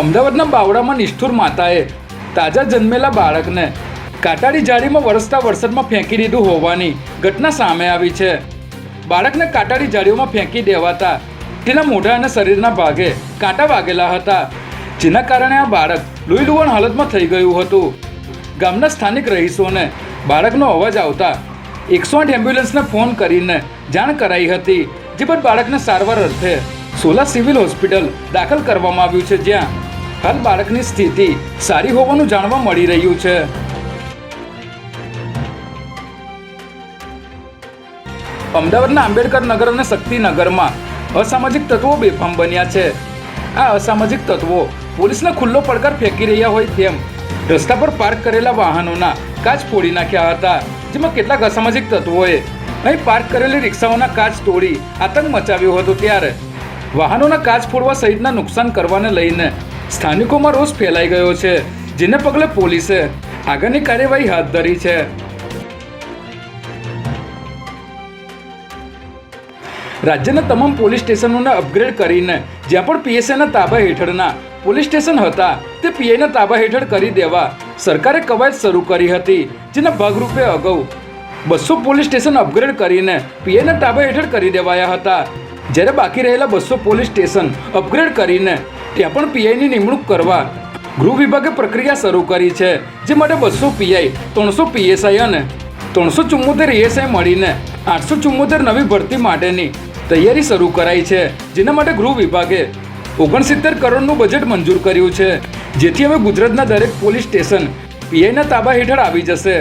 અમદાવાદના બાવડામાં નિષ્ઠુર માતાએ તાજા જન્મેલા બાળકને કાટાડી જાળીમાં વરસતા વરસાદમાં ફેંકી દીધું હોવાની ઘટના સામે આવી છે. બાળકને કાટાડી જાળીઓમાં ફેંકી દેવાતા તેના મોઢા અને શરીરના ભાગે કાંટા વાગેલા હતા, જેના કારણે આ બાળક લોહીલુવણ હાલતમાં થઈ ગયું હતું. ગામના સ્થાનિક રહીશોને બાળકનો અવાજ આવતા એકસો આઠ એમ્બ્યુલન્સને ફોન કરીને જાણ કરાઈ હતી, જે બાદ બાળકને સારવાર અર્થે સોલા સિવિલ હોસ્પિટલ દાખલ કરવામાં આવ્યું છે જ્યાં હાલ બાળકની સ્થિતિ સારી હોવાનું જાણવા મળી રહ્યું છે. અમદાવાદના આંબેડકર નગર અને શક્તિનગરમાં અસામાજિક તત્વો બેફામ બન્યા છે. આ અસામાજિક તત્વો પોલીસને ખુલ્લો પડકાર ફેંકી રહ્યા હોય તેમ રસ્તા પર પાર્ક કરેલા વાહનોના કાચ ફોડી નાખ્યા હતા, જેમાં કેટલાક અસામાજિક તત્વોએ અહીં પાર્ક કરેલી રિક્ષાઓના કાચ તોડી આતંક મચાવ્યો હતો ત્યારે. વાહનોના કાચ ફોડવા સહિતના નુકસાન કરવાને લઈને સ્થાનિકોમાં રોષ ફેલાઈ ગયો છે, જેને પગલે પોલીસે આગળની કાર્યવાહી હાથ ધરી છે. રાજ્યના તમામ પોલીસ સ્ટેશનોને અપગ્રેડ કરીને જ્યાં પણ પીએસઆઈના તાબા હેઠળના પોલીસ સ્ટેશન હતા, તે પીઆઈના તાબા હેઠળ કરી દેવા સરકારે કવાયત શરૂ કરી હતી, જેના ભાગરૂપે અગાઉ બસો પોલીસ સ્ટેશન અપગ્રેડ કરીને પીઆઈના તાબા હેઠળ કરી દેવાયા હતા. જ્યારે બાકી રહેલા બસો પોલીસ સ્ટેશન અપગ્રેડ કરીને ત્યાં પણ પીઆઈની નિમણૂક કરવા. ગૃહ વિભાગે પ્રક્રિયા શરૂ કરી છે, જે માટે બસો પીઆઈ, ત્રણસો પીએસઆઈ અને ત્રણસો ચુમ્મોતેર એએસઆઈ મળીને આઠસો ચુમ્મોતેર નવી ભરતી માટેની તૈયારી શરૂ કરાઈ છે, જેના માટે ગૃહ વિભાગે ઓગણસિત્તેર કરોડનું બજેટ મંજૂર કર્યું છે. જેથી હવે ગુજરાતના દરેક પોલીસ સ્ટેશન પીઆઈના તાબા હેઠળ આવી જશે.